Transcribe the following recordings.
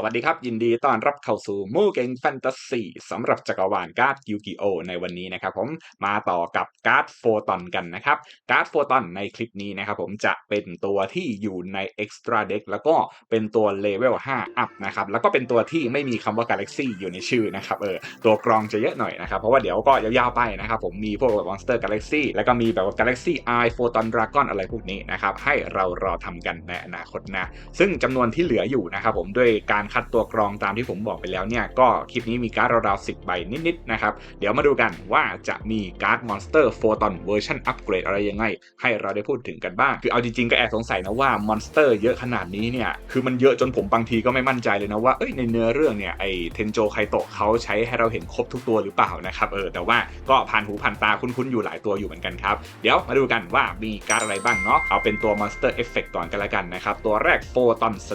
สวัสดีครับ ยินดีต้อนรับเข้าสู่มูเก่งแฟนตาซีสำหรับจักรวาลการ์ดยูกิโอในวันนี้นะครับผมมาต่อกับการ์ดโฟตอนกันนะครับการ์ดโฟตอนในคลิปนี้นะครับผมจะเป็นตัวที่อยู่ใน Extra Deck แล้วก็เป็นตัวเลเวล5 up นะครับแล้วก็เป็นตัวที่ไม่มีคำว่า Galaxy อยู่ในชื่อนะครับเออตัวกรองจะเยอะหน่อยนะครับเพราะว่าเดี๋ยวก็ยาวๆไปนะครับผมมีพวกแบบ Monster Galaxy แล้วก็มีแบบว่า Galaxy Eye Photon Dragon อะไรพวกนี้นะครับให้เรารอทำกันในอนาคตนะซึ่งจำนวนที่เหลืออยู่นะครับผมด้วยการคัดตัวกรองตามที่ผมบอกไปแล้วเนี่ย ก็คลิปนี้มีการ์ดราวๆสิบใบนิดๆนะครับ เดี๋ยวมาดูกันว่าจะมีการ์ดมอนสเตอร์โฟตอนเวอร์ชันอัปเกรดอะไรยังไง ให้เราได้พูดถึงกันบ้าง คือเอาจริงๆ ก็แอบสงสัยนะว่ามอนสเตอร์เยอะขนาดนี้เนี่ย คือมันเยอะจนผมบางทีก็ไม่มั่นใจเลยนะว่าเอ้ยในเนื้อเรื่องเนี่ยไอเทนโจไคโตะเขาใช้ให้เราเห็นครบทุกตัวหรือเปล่านะครับเออแต่ว่าก็ผ่านหูผ่านตาคุ้นๆอยู่หลายตัวอยู่เหมือนกันครับเดี๋ยวมาดูกันว่ามีการ์ดอะไรบ้างเนาะเอาเป็นตัวมอนสเตอร์เอฟเฟกก่อนกันละกันนะครับตัวแรกโฟตอนส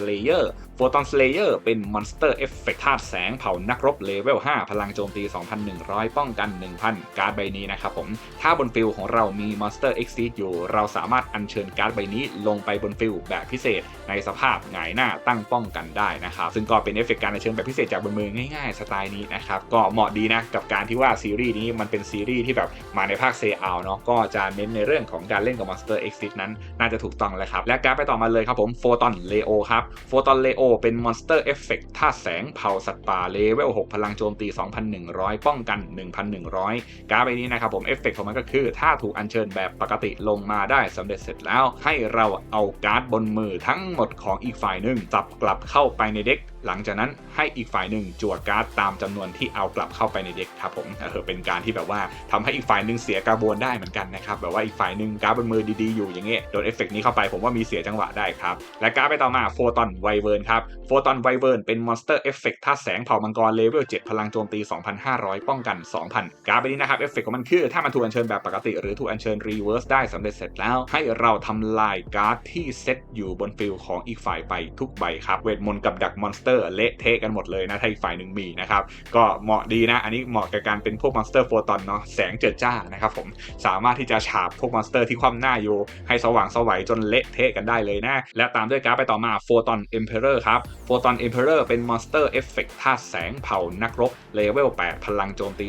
เป็นมอนสเตอร์เอฟเฟกธาตุแสงเผานักรบเลเวล 5 พลังโจมตี 2,100 ป้องกัน 1,000 การ์ดใบนี้นะครับผม ถ้าบนฟิลของเรามีมอนสเตอร์เอ็กซิอยู่ เราสามารถอัญเชิญการ์ดใบนี้ลงไปบนฟิลแบบพิเศษ ในสภาพหงายหน้าตั้งป้องกันได้นะครับ ซึ่งก็เป็นเอฟเฟกการอัญเชิญแบบพิเศษจากบนมือง่ายๆ สไตล์นี้นะครับ ก็เหมาะดีนะกับการที่ว่าซีรีส์นี้มันเป็นซีรีส์ที่แบบมาในภาคเซอาเนาะ ก็จะเน้นในเรื่องของการเล่นกับมอนสเตอร์เอ็กซินั้นน่าจะถูกต้องแล้วครับ และการไปต่อมาเลยครับผมโฟตอนเลโอครับโฟตอนเลโอเป็นมอนสเตอร์เอฟเฟกธาแสงเผาสัตว์ป่าเลเวล 6 พลังโจมตี 2,100 ป้องกัน 1,100 การ์ดใบนี้นะครับผมเอฟเฟกของมันก็คือ ถ้าถูกอัญเชิญแบบปกติลงมาได้สำเร็จเสร็จแล้ว ให้เราเอาการ์ดบนมือทั้งหมดของอีกฝ่ายหนึ่งจับกลับเข้าไปในเด็ก หลังจากนั้นให้อีกฝ่ายหนึ่งจั่วการ์ดตามจำนวนที่เอากลับเข้าไปในเด็กครับผมเออเป็นการที่แบบว่าทำให้อีกฝ่ายหนึ่งเสียกระบวนได้เหมือนกันนะครับแบบว่าอีกฝ่ายหนึ่งการ์ดบนมือดีๆอยู่อย่างเงี้ยโดนเอฟเฟกนี้เข้าไปผมว่ามีเสียจังหวะได้ครับและการ์ดไปต่อมาโฟตอนไวเวิร์นครับโฟตอนไวเวิร์นเป็นมอนสเตอร์เอฟเฟกท่าแสงเผ่ามังกรเลเวล7พลังโจมตี 2,500 ป้องกัน 2,000 การ์ดใบนี้นะครับเอฟเฟกของมันคือถ้ามันถูกอัญเชิญแบบปกติ หรือถูกอัญเชิญรีเวิร์สได้สำเร็จเสร็จแล้วให้เราทำลายการ์ดที่เซตอยู่บนฟิลของอีกฝ่ายไปทุกใบครับเวทมนต์กับดักมอนสเตอร์เละเทะกันหมดเลยนะถ้าอีกฝ่ายหนึ่งมีนะครับ ก็เหมาะดีนะ อันนี้เหมาะกับการเป็นพวกมอนสเตอร์โฟตอนเนาะแสงเจิดจ้านะครับผมสามารถที่จะฉาบพวกมอนสเตอร์ที่คว่ำหน้าอยู่ ให้สว่างสวัยจนเละเทะกันได้เลยนะ และตามด้วยการไปต่อมาโฟตอนเอ็มเพอเรอร์ครับโฟตอนเอ็มเพอเรอร์เป็นมอนสเตอร์เอฟเฟกธาตุแสงเผานักรบเลเวล8พลังโจมตี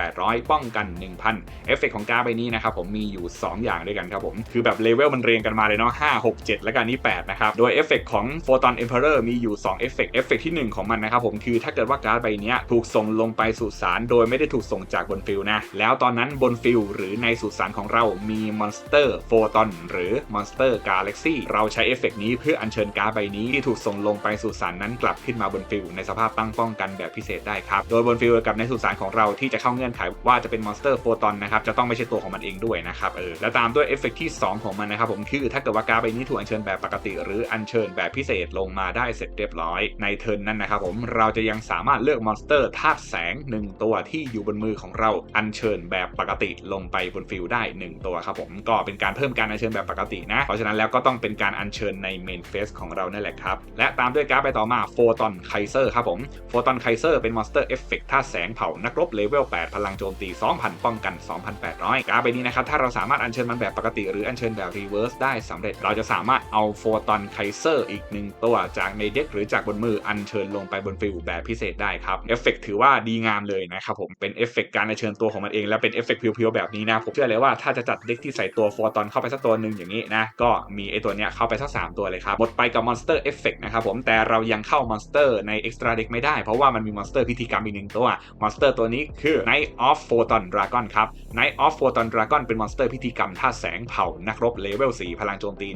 2,800 ป้องกัน 1,000 เอฟเฟกของการ์ดใบนี้นะครับผมมีอยู่ 2 อย่างด้วยกันครับผม คือแบบเลเวลมันเรียงกันมาเลยเนาะ5 6 7 และกันนี้8นะครับ โดยเอฟเฟกของ Photon Emperor มีอยู่ 2 เอฟเฟกเอฟเฟกที่ 1 ของมันนะครับผมคือถ้าเกิดว่าการ์ดใบนี้ถูกส่งลงไปสู่สารโดยไม่ได้ถูกส่งจากบนฟิลนะ แล้วตอนนั้นบนฟิลหรือในสุสานของเรามีมอนสเตอร์โฟตอนหรือมอนสเตอร์กาแล็กซี่เราใช้เอฟเฟกนี้เพื่ออัญเชิญการ์ดใบนี้ที่ถูกส่งลงไปสู่สารนั้นกลับขึ้นมาบนฟิลในสภาพตั้งป้องกันแบบพิเศษได้ครับ โดยบนฟิลกับในสุสานของเราที่จะเข้าเงื่อนไขว่าจะเป็นมอนสเตอร์โฟตอนนะครับจะต้องไม่ใช่ตัวของมันเองด้วยนะครับเออและตามด้วยเอฟเฟกที่ 2 ของมันนะครับผมคือถ้าเกิดว่าการ์ดใบนี้ถูกอัญเชิญแบบปกติ หรืออัญเชิญแบบพิเศษลงมาได้เสร็จเรียบร้อยในเทิร์นนั้นนะครับผมเราจะยังสามารถเลือกมอนสเตอร์ธาตุแสง 1 ตัวที่อยู่บนมือของเราอัญเชิญแบบปกติลงไปบนฟิลได้ 1 ตัวครับผมก็เป็นการเพิ่มการอัญเชิญแบบปกตินะ เพราะฉะนั้นแล้วก็ต้องเป็นการอัญเชิญในเมนเฟสของเรานั่นแหละครับ และตามด้วยการ์ดไปต่อมาโฟตอนไคเซอร์ครับผมโฟตอนไคเซอร์เป็นมอนสเตอร์เอฟเฟกต์ธาตุแสงเผานักรบเลเวล8พลังโจมตี 2,000 ป้องกัน 2,800 การ์ดใบนี้นะครับถ้าเราสามารถอัญเชิญมันแบบปกติ หรืออัญเชิญแบบรีเวิร์สได้สำเร็จ เราจะสามารถเอาโฟตอนไคเซอร์อีกหนึ่งตัวจากในเด็กหรือจากบนมืออัญเชิญลงไปบนฟิลแบบพิเศษได้ครับเอฟเฟกถือว่าดีงามเลยนะครับผมเป็นเอฟเฟกการอัญเชิญตัวของมันเอง แล้วเป็นเอฟเฟกเพียวๆแบบนี้นะผมเชื่อเลยว่าถ้าจะจัดเด็กที่ใส่ตัวโฟตอนเข้าไปสักตัวหนึ่งอย่างนี้นะก็มีไอตัวเนี้ยเข้าไปสักสามตัวเลยครับหมดไปกับมอนสเตอร์เอฟเฟกนะครับผมแต่เรายังเข้ามอนสเตอร์ในเอ็กซ์ตร้าเด็กไม่ได้เพราะว่ามันมีมอนสเตอร์พิธีกรรมอีกหนึ่งตัวมอนสเตอร์ตัวนี้คือ Night of Photon Dragon ครับ Night of Photon Dragon เป็นมอนสเตอร์พิธีกรรมท่าแสงเผานักรบเลเวล4พลังโจมตี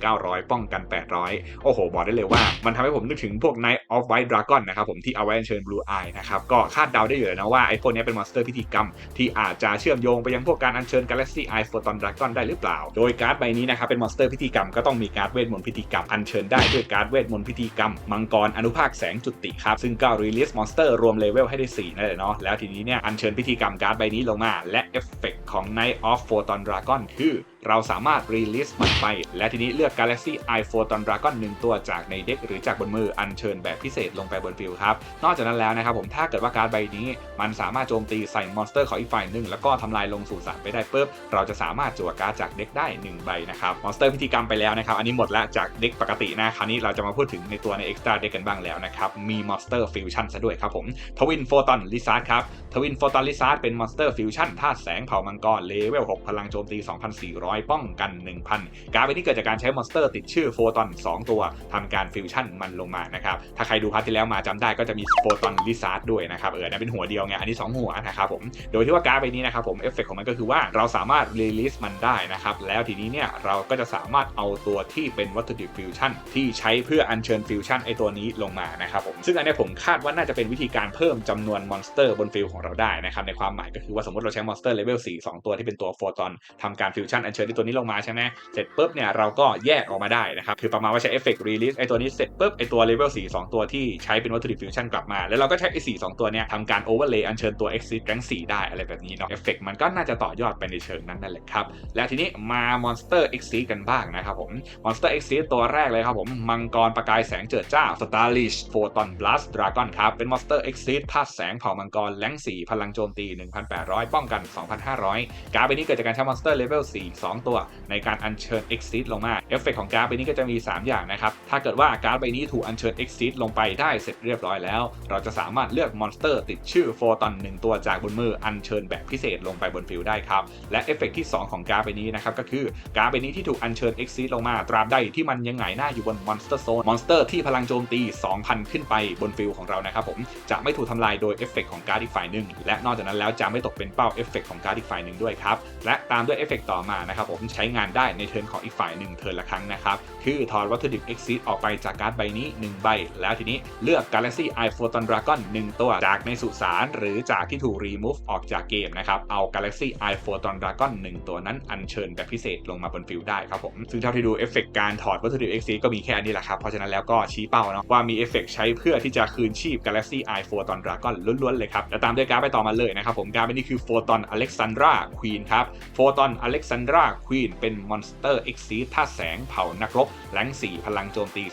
1,900 ป้องกัน 800 โอ้โห บอกได้เลยว่ามันทำให้ผมนึกถึงพวก Night of White Dragon นะครับผมที่เอาไว้อัญเชิญ Blue Eye นะครับก็คาดเดาได้อยู่แล้วนะว่าไอ้พวกนี้เป็นมอนสเตอร์พิธีกรรม ที่อาจจะเชื่อมโยงไปยังพวกการอัญเชิญ Galaxy Eye Photon Dragon ได้หรือเปล่า โดยการ์ดใบนี้นะครับเป็นมอนสเตอร์พิธีกรรมก็ต้องมีการ์ดเวทมนต์พิธีกรรมอัญเชิญได้ด้วยการ์ดเวทมนต์พิธีกรรมมังกรอนุภาคแสงจุติครับซึ่งก็รีลิสมอนสเตอร์รวมเลเวลให้ได้4นั่นแหละเนาะแล้วทีนี้เนี่ยอัญเชิญพิธีกรรมการ์ดใบนี้ลงมาและเอฟเฟกต์ ของ Night of Photon Dragon คือเราสามารถรีลิสมันไป และทีนี้เลือก Galaxy i Photon Dragon 1 ตัวจากในเด็กหรือจากบนมืออัญเชิญแบบพิเศษลงไปบนฟิลครับ นอกจากนั้นแล้วนะครับผมถ้าเกิดว่าการ์ดใบนี้ มันสามารถโจมตีใส่มอนสเตอร์ของอีกฝ่ายหนึ่งแล้วก็ทำลายลงสู่สารไปได้ปุ๊บเราจะสามารถจั่วการ์ดจากเด็กได้ 1 ใบนะครับมอนสเตอร์พิธีกรรมไปแล้วนะครับอันนี้หมดแล้วจากเด็กปกตินะคราวนี้เราจะมาพูดถึงในตัวในเอ็กซ์ตร้าเด็กกันบ้างแล้วนะครับมีมอนสเตอร์ฟิวชั่นซะด้วยครับผมทวินโฟตอนลิซาร์ดครับทวินโฟตอนลิซาร์ดเป็นมอนสเตอร์ฟิวชั่นธาตุแสงเผ่ามังกรเลเวล 6 พลังโจมตี 2,400 ป้องกัน 1,000 การ์ดใบนี้เกิดจากการใช้มอนสเตอร์ติดชื่อโฟตอน 2 ตัวทำการฟิวชั่นมันลงมานะครับ ถ้าใครดูพาร์ทที่แล้วมาจำได้ก็จะมีโฟตอนลิซาร์ดด้วยนะครับเออนนั้นเป็นหัวเดียวไง อันนี้ 2 หัวนะครับผม โดยที่ว่าการ์ดใบนี้นะครับผมเอฟเฟกของมันก็คือว่าเราสามารถรีลิสมันได้นะครับ แล้วทีนี้เนี่ยเราก็จะสามารถเอาตัวที่เป็นวัตถุดิบฟิวชั่นที่ใช้เพื่ออัญเชิญฟิวชั่นไอตัวนี้ลงมานะครับผมซึ่งอันนี้ผมคาดว่าน่าจะเป็นวิธีการเพิ่มจำนวนมอนสเตอร์บนฟิลของเราได้นะครับในความหมายก็คือว่าสมมติเราใช้มอนสเตอร์เลเวล4 2 ตัวที่เป็นตัวโฟตอนทำการฟิวชั่นอัญเชิญไอตัวนี้ลงมาใช่ไหมเสร็จปุ๊บเนี่ยเราก็แยกออกมาได้นะครับคือประมาณว่าใช้เอฟเฟกต์รีลิสไอตัวนี้เสร็จปุ๊บไอตัวเลเวล4 2 ตัวที่ใช้เป็นวัตถุดิบฟิวชั่นกลับมา แล้วเราก็ใช้ไอ4 2 ตัวเนี้ยทำการโอเวอร์เลย์อัญเชิญตัว Exit Rank 4ได้อะไรแบบนี้เนาะเอฟเฟกต์มันก็น่าจะต่อยอดไปในเชิงนั้นนั่นแหละครับและทีนี้มา Monster Exit กันบ้างนะครับผม Monster Exit ตัวแรกเลยครับผมมังกรประกายแสงเจิดจ้า Starlish Photon Blast Dragon ครับเป็น Monster Exit ธาตุแสงเผ่ามังกรแรง4พลังโจมตี 1,800 ป้องกัน 2,500การ์ดใบนี้เกิดจากการใช้ Monster Level 4 2 ตัว ในการอัญเชิญ Exit ลงมาเอฟเฟกของการ์ดใบนี้ก็จะมี 3 อย่างนะครับ ถ้าเกิดว่าการ์ดใบนี้ถูกอัญเชิญ Exit ลงไปได้เสร็จเรียบร้อยแล้ว เราจะสามารถเลือกมอนสเตอร์ติดชื่อ Photon 1ตัวจากบนมืออัญเชิญแบบพิเศษลงไปบนฟิลได้ครับและเอฟเฟกที่ 2 ของการ์ดใบนี้นะครับก็คือการ์ดใบนี้ที่ถูกอัญเชิญ Exit ลงมาตราบใดที่มันยังไงหน้าอยู่บน Monster Zone มอนสเตอร์ที่พลังโจมตี 2,000 ขึ้นไปบนฟิลของเรานะครับผมจะไม่ถูกทำลายโดยเอฟเฟกของการ์ดอีกฝ่ายหนึ่งและนอกจากนั้นแล้วจะไม่ตกเป็นเป้าเอฟเฟกของการ์ดอีกฝ่ายหนึ่งด้วยครับ และตามด้วยเอฟเฟกต่อมานะครับผมใช้งานได้ในเทิร์นของอีกฝ่ายหนึ่งเทิร์นละครั้งนะครับ คือถอดวัตถุดิบ Exit ออกไปจากการ์ดใบนี้ 1 ใบ แล้วทีนี้เลือก Galaxy i Photon Dragon 1 ตัวจากในสุสานหรือจากที่ถูก remove ออกจากเกมนะครับ เอา Galaxy i Photon Dragon 1 ตัวนั้นอัญเชิญแบบพิเศษลงมาบนฟิลได้ครับผมซึ่งเท่าที่ดูเอฟเฟกการถอดวัตถุดิบ Exit ก็มีแค่อันนี้แหละครับเพราะฉะนั้นแล้วก็ชี้เป้าเนาะว่ามีเอฟเฟกใช้เพื่อที่จะคืนชีพ Galaxy i Photon Dragon ล้วนๆเลยครับและตามด้วยการ์ดไปต่อมาเลยนะครับผมการ์ดนี้คือ Photon Alexandra Queen ครับ Photon Alexandra Queen เป็นมอนสเตอร์ Exit ธาตุแสงเผานักรบแรง4 พลังโจมตี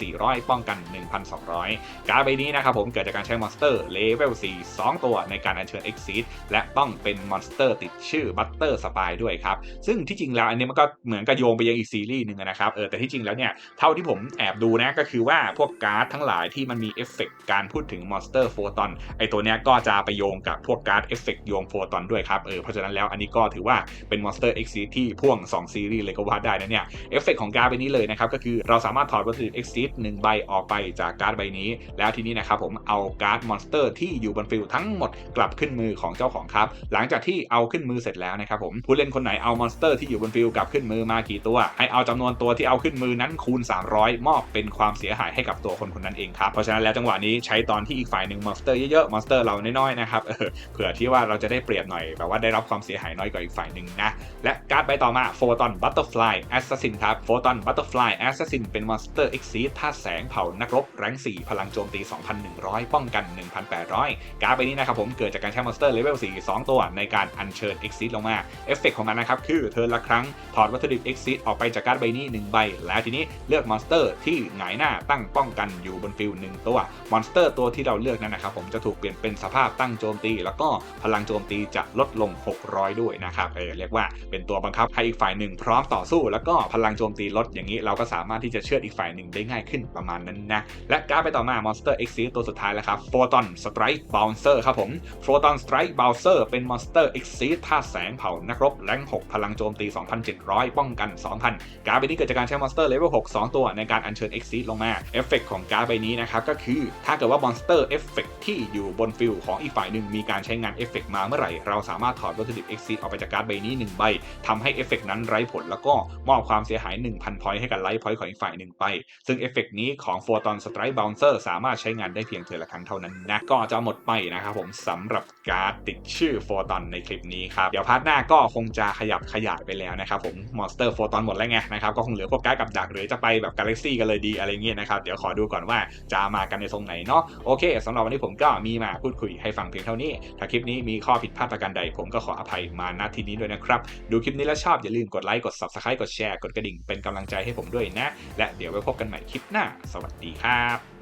2,400 ป้องกัน 1,200 การ์ดใบนี้นะครับผมเกิดจากการใช้มอนสเตอร์เลเวล4 2 ตัวในการอัญเชิญ Exit และต้องเป็นมอนสเตอร์ติดชื่อ Butter Spy ด้วยครับ ซึ่งที่จริงแล้วอันนี้มันก็เหมือนกับโยงไปยังอีกซีรีส์หนึ่งนะครับเออแต่ที่จริงแล้วเนี่ยเท่าที่ผมแอบดูนะก็คือว่าพวกการ์ดทั้งหลายที่มันมีเอฟเฟกการพูดถึงมอนสเตอร์โฟตอนไอตัวเนี้ยก็จะไปโยงกับพวกการ์ดเอฟเฟกโยงโฟตอนด้วยครับเออเพราะฉะนั้นแล้ว อันนี้ก็ถือว่าเป็นมอนสเตอร์เอ็กซ์ที่พ่วง 2 ซีรีส์เลยก็ว่าได้นะเนี่ยเอฟเฟกของการ์ดใบนี้เลยนะครับก็คือเราสามารถถอดวัตถุดิบเอ็กซ์หนึ่งใบออกไปจากการ์ดใบนี้ แล้วทีนี้นะครับผมเอาการ์ดมอนสเตอร์ที่อยู่บนฟิลทั้งหมดกลับขึ้นมือของเจ้าของครับ หลังจากที่เอาขึ้นมือเสร็จแล้วนะครับผมผู้เล่นคนไหนเอามอนสเตอร์ที่อยู่บนฟิลกลับขึ้นมือมากี่ตัว ให้เอาจำนวนตัวที่เอาขึ้นมือนั้นคูณ 300 มอบเป็นความเสียหายให้กับตัวคนคนนั้นเองครับเพราะฉะนั้นแล้วจังหวะนี้ใช้ตอนที่อีกฝ่ายหนึ่งมอนสเตอร์เยอะๆมอนสเตอร์เราน้อยๆนะครับเออเผื่อที่ว่าเราจะได้เปรียบหน่อยแบบว่าได้รับความเสียหายน้อยกว่าอีกฝ่ายหนึ่งนะ และการ์ดใบต่อมา Photon Butterfly Assassin ครับ Photon Butterfly Assassin เป็นมอนสเตอร์ Exceed ธาตุแสงเผานักรบแรง4 พลังโจมตี 2,100 ป้องกัน 1,800 การ์ดใบนี้นะครับผมเกิดจากการใช้มอนสเตอร์เลเวล4 2 ตัวในการอัญเชิญ Exceed ลงมาเอฟเฟกของมันนะครับคือเทิร์นละครั้งถอดวัตถุดิบ Exceed ออกไปจากการ์ดใบนี้1ใบแล้วทีนี้เลือกมอนสเตอร์ที่หงายหน้าตั้งป้องกันอยู่บนฟิลหนึ่งตัวมอนสเตอร์ตัวที่เราเลือกนั้นนะครับผมจะถูกเปลี่ยนเป็นสภาพตั้งโจมตี แล้วก็พลังโจมตีจะลดลง600ด้วยนะครับเออเรียกว่าเป็นตัวบังคับให้อีกฝ่ายหนึ่งพร้อมต่อสู้ แล้วก็พลังโจมตีลดอย่างนี้เราก็สามารถที่จะเชื่อดอีกฝ่ายหนึ่งได้ง่ายขึ้นประมาณนั้นนะและการไปต่อมามอนสเตอร์ X ตัวสุดท้ายแล้วครับ Photon Strike Bouncer ครับผม Photon Strike Bouncer เป็นมอนสเตอร์ X ธาตุแสงเผานักรบแรง6 พลังโจมตี 2,700 ป้องกัน 2,000 การ์ดใบนี้เกิดจากการใช้มอนสเตอร์เลเวล6 2 ตัวในการอัญเชิญ X ลงมาเอฟเฟกของการ์ดใบนี้นะครับก็คือถ้าเกิดว่ามอนสเตอร์เอฟเฟกที่อยู่บนฟิลของอีกฝ่ายหนึ่งมีการใช้งานเอฟเฟกมาเมื่อไหร่เราสามารถถอดวัตถุดิบ X ออกไปจากการ์ดใบนี้ 1 ใบทำให้เอฟเฟกนั้นไร้ผล แล้วก็มอบความเสียหาย 1,000 พอยต์ให้กับไลฟ์พอยต์ของอีกฝ่ายหนึ่งไป ซึ่งเอฟเฟกนี้ของ Photon Strike Bouncer สามารถใช้งานได้เพียงเธอละครั้งเท่านั้นนะก็จะหมดไปนะครับผมสำหรับการ์ดติดชื่อ Photon ในคลิปนี้ครับเดี๋ยวพาร์ทหน้าก็คงจะขยับขยายไปแล้วนะครับผมมอนสเตอร์โฟตอนหมดแล้วไงนะครับก็คงเหลือพวกการ์ดกับดักหรือจะไปแบบกาแล็กซี่กันเลยดีอะไรเงี้ยนะครับเดี๋ยวขอดูก่อนว่าจะมากันในทรงไหนเนาะโอเคสำหรับวันนี้ผมก็มีมาพูดคุยให้ฟังเพียงเท่านี้ ถ้าคลิปนี้มีข้อผิดพลาดประการใดผมก็ขออภัยมาณที่นี้ด้วยนะครับ ดูคลิปนี้แล้วชอบอย่าลืมกดไลค์กด Subscribe กดแชร์กดกระดิ่งเป็นกำลังใจให้ผมด้วยนะ และเดี๋ยวไว้พบกันใหม่คลิปหน้า สวัสดีครับ